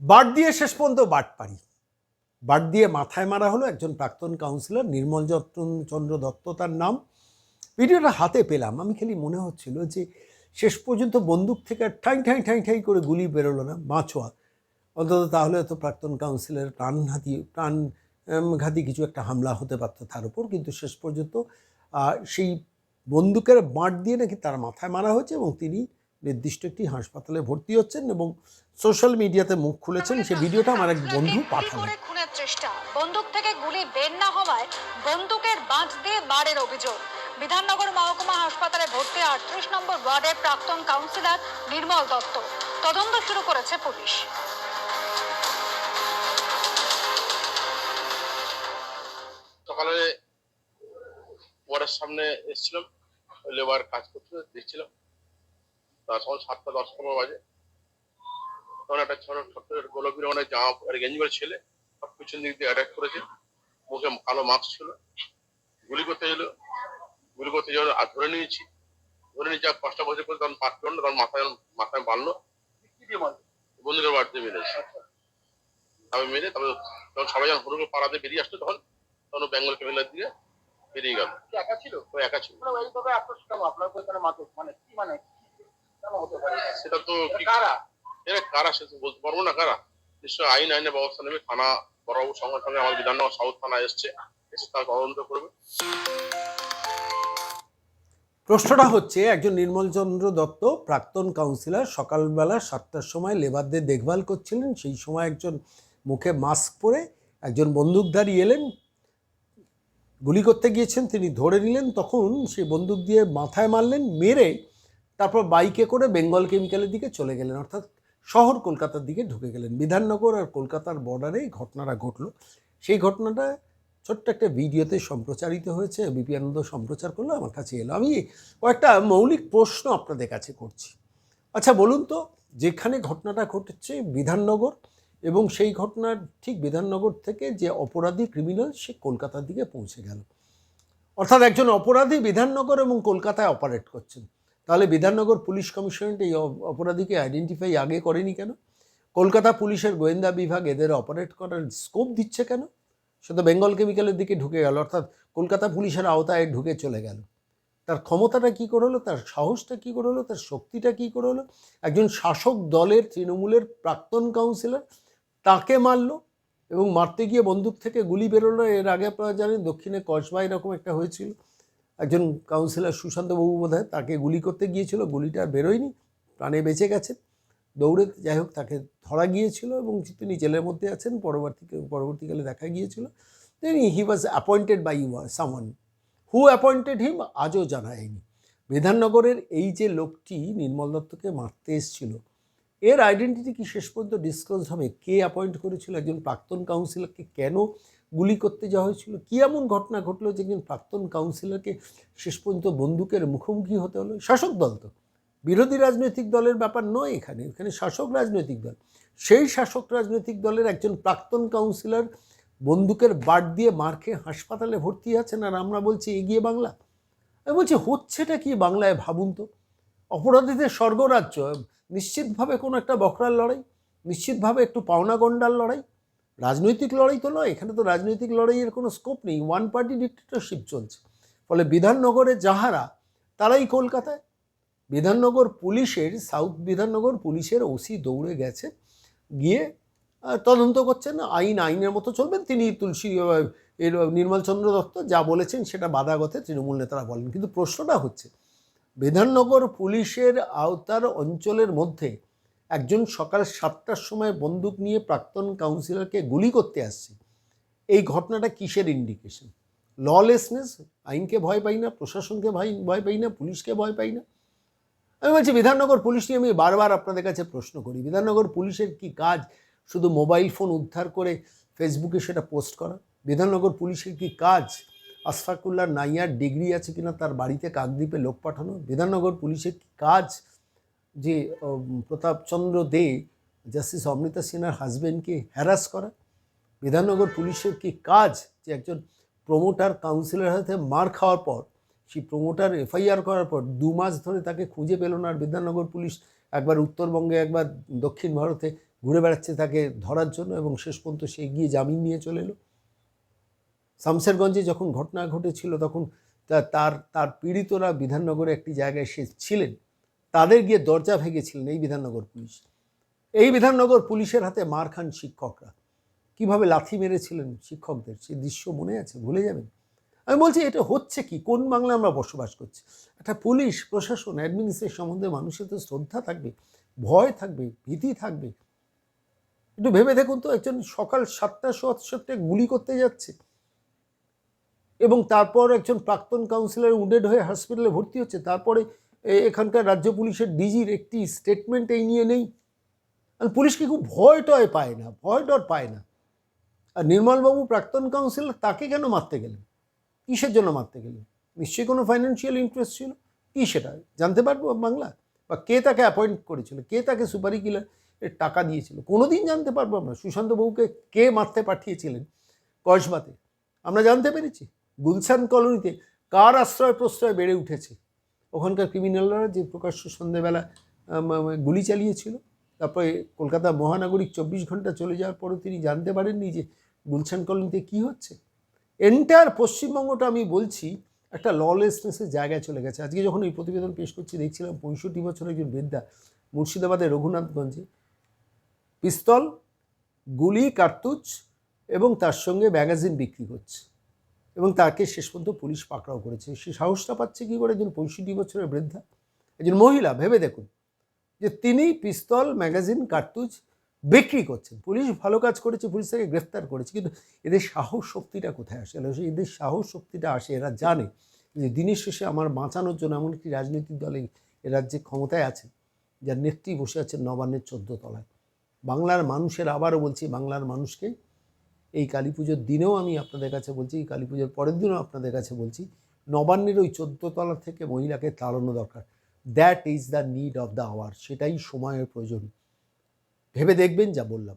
But দিয়ে শেষ পর্যন্ত বাট পারি। বাট দিয়ে মাথায় মারা হলো একজন প্রাক্তন কাউন্সিলর নির্মল চন্দ্র দত্ত তার নাম। ভিডিওটা হাতে পেলাম। আমি খালি মনে হচ্ছিল যে শেষ পর্যন্ত বন্দুক থেকে ঠাই ঠাই ঠাই ঠাই করে গুলি বেরোলো না। মাছোয়া অন্তত তাহলে তো প্রাক্তন কাউন্সিলের প্রাণঘাতী প্রাণ উম, ঘাতী কিছু একটা হামলা হতে পারতো তার উপর। কিন্তু শেষ পর্যন্ত সেই বন্দুকের বাঁট দিয়ে নাকি তার মাথায় মারা হয়েছে এবং তিনি নির্দিষ্ট একটি হাসপাতালে ভর্তি হচ্ছেন এবং সোশ্যাল মিডিয়াতে মুখ খুলেছেন। সেই ভিডিওটা আমার এক বন্ধু পাঠালেন। করে খুনের চেষ্টা। বন্দুক থেকে গুলি বের না হওয়ায় বন্দুকের বাঁচ দিয়ে বাড়ের অভিযোগ। বিধাননগর মহকুমা হাসপাতালে ভর্তি আটত্রিশ নম্বর ওয়ার্ডের প্রাক্তন কাউন্সিলর নির্মল দত্ত। তদন্ত শুরু করেছে পুলিশ। সকালে ওয়ার্ডের সামনে এসেছিলাম লেবার কাজ করতে দেখছিলাম সকাল সাতটা দশ পনেরো বাজে। তখন একটা ছোট ছোট্ট গোলপি রঙের জামা আর গেঞ্জি করে ছেলে সব পিছন দিক দিয়ে অ্যাটাক করেছে। মুখে কালো মাস্ক ছিল। গুলি করতে এলো গুলি করতে যাওয়ার আর ধরে নিয়েছি। ধরে নিয়ে যা পাঁচটা বছর করে তখন পাঁচ জন তখন মাথায় মাথায় বাঁধলো। বন্ধুদের বাড়িতে মেরেছে। আমি মেরে তারপরে তখন সবাই যখন হুড়ুকে পাড়াতে বেরিয়ে আসতো তখন তখন বেঙ্গল কেবিলার দিয়ে বেরিয়ে গেল। একা ছিল? ও একা ছিল। মানে আপনার মানে কি মানে? সেটা তো কারা? কারা সে তো বলতে পারব না কারা? নিশ্চয় আইন আইনের ব্যবস্থা নেবে থানা বড়বাবু সঙ্গে সঙ্গে আমার বিধাননগর সাউথ থানা এসছে এসে তার তদন্ত করবে। প্রশ্নটা হচ্ছে একজন নির্মলচন্দ্র দত্ত প্রাক্তন কাউন্সিলর সকালবেলা সাতটার সময় লেবারদের দেখভাল করছিলেন সেই সময় একজন মুখে মাস্ক পরে একজন বন্দুকধারী এলেন গুলি করতে গিয়েছেন তিনি ধরে নিলেন তখন সেই বন্দুক দিয়ে মাথায় মারলেন মেরে তারপর বাইকে করে বেঙ্গল কেমিক্যালের দিকে চলে গেলেন, অর্থাৎ শহর কলকাতার দিকে ঢুকে গেলেন। বিধাননগর আর কলকাতার বর্ডারে এই ঘটনাটা ঘটলো। সেই ঘটনাটা ছোট্ট একটা ভিডিওতে সম্প্রচারিত হয়েছে বিপি আনন্দ সম্প্রচার করল, আমার কাছে এলো। আমি কয়েকটা মৌলিক প্রশ্ন আপনাদের কাছে করছি। আচ্ছা বলুন তো, যেখানে ঘটনাটা ঘটেছে বিধাননগর এবং সেই ঘটনার ঠিক বিধাননগর থেকে যে অপরাধী ক্রিমিনাল সে কলকাতার দিকে পৌঁছে গেল। অর্থাৎ একজন অপরাধী বিধাননগর এবং কলকাতায় অপারেট করছেন। তাহলে বিধাননগর পুলিশ কমিশনারেট এই অপরাধীকে আইডেন্টিফাই আগে করেনি কেন? কলকাতা পুলিশের গোয়েন্দা বিভাগ এদের অপারেট করার স্কোপ দিচ্ছে কেন? সে তো বেঙ্গল কেমিক্যালের দিকে ঢুকে গেল, অর্থাৎ কলকাতা পুলিশের আওতায় ঢুকে চলে গেল। তার ক্ষমতাটা কী করে হলো? তার সাহসটা কী করে হলো? তার শক্তিটা কী করে হলো? একজন শাসক দলের তৃণমূলের প্রাক্তন কাউন্সিলর তাকে মারলো এবং মারতে গিয়ে বন্দুক থেকে গুলি বেরোলো। এর আগে আপনারা জানেন দক্ষিণে কসবা এরকম একটা হয়েছিল। একজন কাউন্সিলর সুশান্তবাবু বোধ তাকে গুলি করতে গিয়েছিল, গুলিটা বেরোয়নি, প্রাণে বেঁচে গেছে। দৌড়ে যাই হোক তাকে ধরা গিয়েছিল এবং তিনি জেলের মধ্যে আছেন, পরবর্তী পরবর্তীকালে দেখা গিয়েছিল। তিনি হি ওয়াজ অ্যাপয়েন্টেড বাই সামন হু অ্যাপয়েন্টেড হিম আজও জানায়নি বিধাননগরের এই যে লোকটি, নির্মল দত্তকে মারতে এসেছিল এর আইডেন্টিটি কি? শেষ পর্যন্ত ডিসক্লোজ হবে। কে অ্যাপয়েন্ট করেছিল? একজন প্রাক্তন কাউন্সিলরকে কেন গুলি করতে যাওয়া হয়েছিল? কী এমন ঘটনা ঘটলো যে একজন প্রাক্তন কাউন্সিলরকে শেষ পর্যন্ত বন্দুকের মুখোমুখি হতে হলো? শাসক দল তো। বিরোধী রাজনৈতিক দলের ব্যাপার নয় এখানে। এখানে শাসক রাজনৈতিক দল। সেই শাসক রাজনৈতিক দলের একজন প্রাক্তন কাউন্সিলর বন্দুকের বাট দিয়ে মার খেয়ে হাসপাতালে ভর্তি আছেন। আর আমরা বলছি, এগিয়ে বাংলা? আমি বলছি, হচ্ছেটা কি বাংলায়? ভাবুন তো। অপরাধীদের স্বর্গরাজ্য, নিশ্চিতভাবে কোনো একটা বকরার লড়াই, নিশ্চিতভাবে একটু পাওনা গন্ডার লড়াই। রাজনৈতিক লড়াই তো নয়, এখানে তো রাজনৈতিক লড়াইয়ের কোনো স্কোপ নেই ওয়ান পার্টি ডিক্টেটরশিপ চলছে। ফলে বিধাননগরে যাহারা, তারাই কলকাতায়। বিধাননগর পুলিশের সাউথ বিধাননগর পুলিশের ওসি দৌড়ে গেছে, গিয়ে তদন্ত করছেন, আইন, আইনের মতো চলবেন। তিনি তুলসী এর, নির্মলচন্দ্র দত্ত যা বলেছেন সেটা বাদাগতে তৃণমূল নেতারা বলেন। কিন্তু প্রশ্নটা হচ্ছে বিধাননগর পুলিশের আওতার অঞ্চলের মধ্যে একজন সকাল সাতটার সময় বন্দুক নিয়ে প্রাক্তন কাউন্সিলরকে গুলি করতে আসছে। এই ঘটনাটা কিসের ইন্ডিকেশন ললেসনেস আইনকে ভয় পাই না, প্রশাসনকে ভয় ভয় পাই না, পুলিশকে ভয় পাই না? আমি বলছি বিধাননগর পুলিশ নিয়ে আমি বারবার আপনাদের কাছে প্রশ্ন করি বিধাননগর পুলিশের কি কাজ? শুধু মোবাইল ফোন উদ্ধার করে ফেসবুকে সেটা পোস্ট করা? বিধাননগর পুলিশের কি কাজ? আশফাকুল্লাহ নাইয়ার ডিগ্রি আছে কিনা তার বাড়িতে কাকদ্বীপে লোক পাঠানো? বিধাননগর পুলিশের কাজ? যে প্রতাপচন্দ্র দে, জাস্টিস অমৃতা সিনহার হাজবেন্ডকে হ্যারাস করা? বিধাননগর পুলিশের কি কাজ? যে একজন প্রমোটার কাউন্সিলর হাতে মার খাওয়ার পর, সেই প্রমোটার এফআইআর করার পর দু মাস ধরে তাকে খুঁজে পেল না আর বিধাননগর পুলিশ একবার উত্তরবঙ্গে, একবার দক্ষিণ ভারতে ঘুরে বেড়াচ্ছে তাকে ধরার জন্য এবং শেষ পর্যন্ত সে গিয়ে জামিন নিয়ে চলে এলো। শামসেরগঞ্জে যখন ঘটনা ঘটেছিল, তখন তার তার পীড়িতরা বিধাননগরে একটি জায়গায় সে ছিলেন। তাদের গিয়ে দরজা ভেঙেছিলেন এই বিধাননগর পুলিশ। এই বিধাননগর পুলিশের হাতে মার খান শিক্ষকরা। কীভাবে লাথি মেরেছিলেন শিক্ষকদের সেই দৃশ্য মনে আছে? ভুলে যাবেন? আমি বলছি, এটা হচ্ছে কি? কোন বাংলায় আমরা বসবাস করছি? একটা পুলিশ, প্রশাসন অ্যাডমিনিস্ট্রেশন সম্বন্ধে মানুষের তো শ্রদ্ধা থাকবে, ভয় থাকবে, ভীতি থাকবে। একটু ভেবে দেখুন তো, একজন সকাল সাতটা সাতটা গুলি করতে যাচ্ছে। এবং তারপর একজন প্রাক্তন কাউন্সিলর উডেড হয়ে হসপিটালে ভর্তি হচ্ছে। তারপরে এখানকার রাজ্য পুলিশের ডিজির একটি স্টেটমেন্ট এই নিয়ে নেই। আর পুলিশকে খুব ভয় টয় পায় না, ভয় টয় পায় না। আর নির্মলবাবু প্রাক্তন কাউন্সিলর তাকে কেন মারতে গেলেন? কিসের জন্য মারতে গেলেন? নিশ্চয়ই কোনো ফাইন্যান্সিয়াল ইন্টারেস্ট ছিল? কী সেটা? জানতে পারব বাংলা? বা কে তাকে অ্যাপয়েন্ট করেছিল? কে তাকে সুপারি কিলার এর টাকা দিয়েছিল? কোনো দিন জানতে পারব আমরা। সুশান্তবাবুকে কে মারতে পাঠিয়েছিলেন? কসবাতে। আমরা জানতে পেরেছি। গুলশান কলোনিতে কার আশ্রয় প্রশ্রয় বেড়ে উঠেছে? ওখানকার ক্রিমিনালরা যে প্রকাশ্য সন্ধেবেলা গুলি চালিয়েছিল, তারপরে কলকাতা মহানগরিক চব্বিশ ঘণ্টা চলে যাওয়ার পরও তিনি জানতে পারেননি যে গুলশান কলোনিতে কী হচ্ছে। এন্টায়ার পশ্চিমবঙ্গটা আমি বলছি, একটা ললেসনেসের জায়গায় চলে গেছে। আজকে যখন এই প্রতিবেদন পেশ করছি, দেখছিলাম পঁয়ষট্টি বছরের একজন বৃদ্ধা মুর্শিদাবাদের রঘুনাথগঞ্জে। পিস্তল, গুলি, কার্তুজ এবং তার সঙ্গে ম্যাগাজিন বিক্রি করছে এবং তাকে শেষ পর্যন্ত পুলিশ পাকড়াও করেছে। সে সাহসটা পাচ্ছে কী করে? একজন পঁয়ষট্টি বছরের বৃদ্ধা, একজন মহিলা। ভেবে দেখুন যে তিনি পিস্তল, ম্যাগাজিন, কার্তুজ বিক্রি করছেন। পুলিশ ভালো কাজ করেছে, পুলিশ তাকে গ্রেফতার করেছে। কিন্তু এদের সাহস শক্তিটা কোথায় আসে? এরা- এদের সাহস শক্তিটা আসে, এরা জানে যে দিনের শেষে আমার বাঁচানোর জন্য এমন একটি রাজনৈতিক দলে এ রাজ্যে ক্ষমতায় আছে যার নেত্রী বসে আছেন নবান্নের চোদ্দ তলায়। বাংলার মানুষের আবারও বলছি, বাংলার মানুষকে এই কালী পুজোর দিনেও আমি আপনাদের কাছে বলছি, এই কালী পুজোর পরের দিনও আপনাদের কাছে বলছি, নবান্নের ওই চোদ্দতলা থেকে মহিলাকে তাড়ানো দরকার। That is the need of the hour সেটাই সময়ের প্রয়োজন। ভেবে দেখবেন যা বললাম।